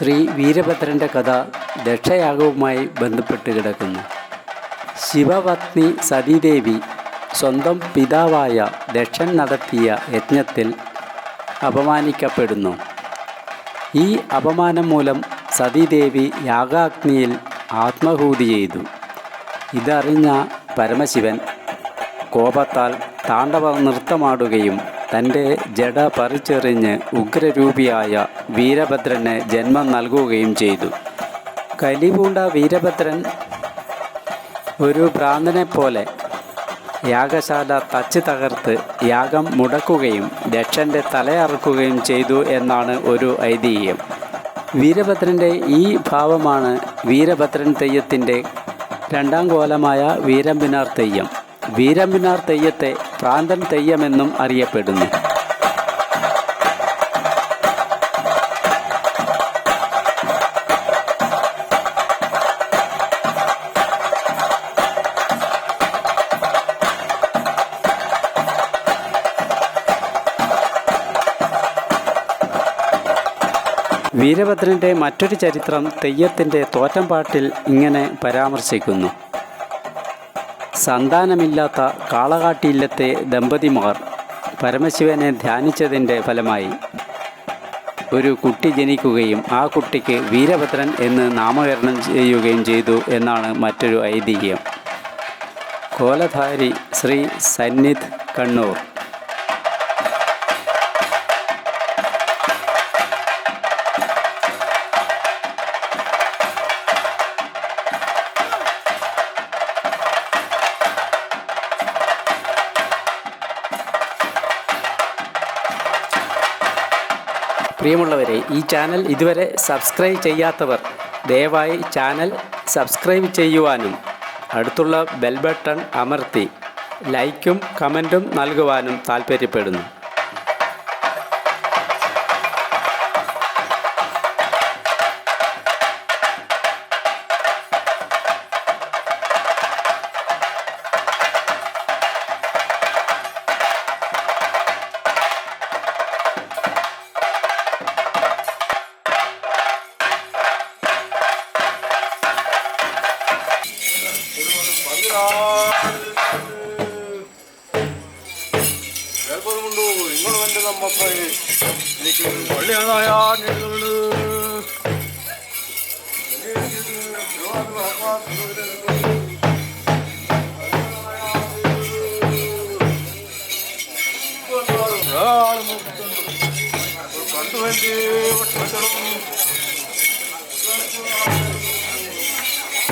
ശ്രീ വീരഭദ്രന്റെ കഥ ദക്ഷയാഗവുമായി ബന്ധപ്പെട്ട് കിടക്കുന്നു. ശിവപത്നി സതീദേവി സ്വന്തം പിതാവായ ദക്ഷൻ നടത്തിയ യജ്ഞത്തിൽ അപമാനിക്കപ്പെടുന്നു. ഈ അപമാനം മൂലം സതീദേവി യാഗാഗ്നിയിൽ ആത്മഹൂതി ചെയ്തു. ഇതറിഞ്ഞ പരമശിവൻ കോപത്താൽ താണ്ഡവ നൃത്തമാടുകയും തന്റെ ജട പറിച്ചെറിഞ്ഞ് ഉഗ്രരൂപിയായ വീരഭദ്രന് ജന്മം നൽകുകയും ചെയ്തു. കലിപൂണ്ട വീരഭദ്രൻ ഒരു ഭ്രാന്തനെ പോലെ യാഗശാല തച്ച് തകർത്ത് യാഗം മുടക്കുകയും ദക്ഷന്റെ തലയറക്കുകയും ചെയ്തു എന്നാണ് ഒരു ഐതിഹ്യം. വീരഭദ്രന്റെ ഈ ഭാവമാണ് വീരഭദ്രൻ തെയ്യത്തിന്റെ രണ്ടാം കോലമായ വീരമ്പിനാർ തെയ്യം. വീരമ്പിനാർ തെയ്യത്തെ പ്രാന്തൻ തെയ്യമെന്നും അറിയപ്പെടുന്നു. വീരഭദ്രന്റെ മറ്റൊരു ചരിത്രം തെയ്യത്തിന്റെ തോറ്റംപാട്ടിൽ ഇങ്ങനെ പരാമർശിക്കുന്നു. സന്താനമില്ലാത്ത കാളകാട്ടിയില്ലത്തെ ദമ്പതിമാർ പരമശിവനെ ധ്യാനിച്ചതിന്റെ ഫലമായി ഒരു കുട്ടി ജനിക്കുകയും ആ കുട്ടിക്ക് വീരഭദ്രൻ എന്ന് നാമകരണം ചെയ്യുകയും ചെയ്തു എന്നാണ് മറ്റൊരു ഐതിഹ്യം. കോലധാരി ശ്രീ സന്നിധ് കണ്ണൂർ. പ്രിയമുള്ളവരെ ഈ ചാനൽ ഇതുവരെ സബ്സ്ക്രൈബ് ചെയ്യാത്തവർ ദയവായി ചാനൽ സബ്സ്ക്രൈബ് ചെയ്യുവാനും അടുത്തുള്ള ബെൽ ബട്ടൺ അമർത്തി ലൈക്കും കമന്റും നൽകുവാനും താൽപ്പര്യപ്പെടുന്നു കേൾക്കുന്നുണ്ടോ നിങ്ങൾ എന്റെ നമ്മപ്പായി എനിക്ക് പള്ളിയാണായാൻ എഴുതുന്നത് കണ്ടുവേണ്ടി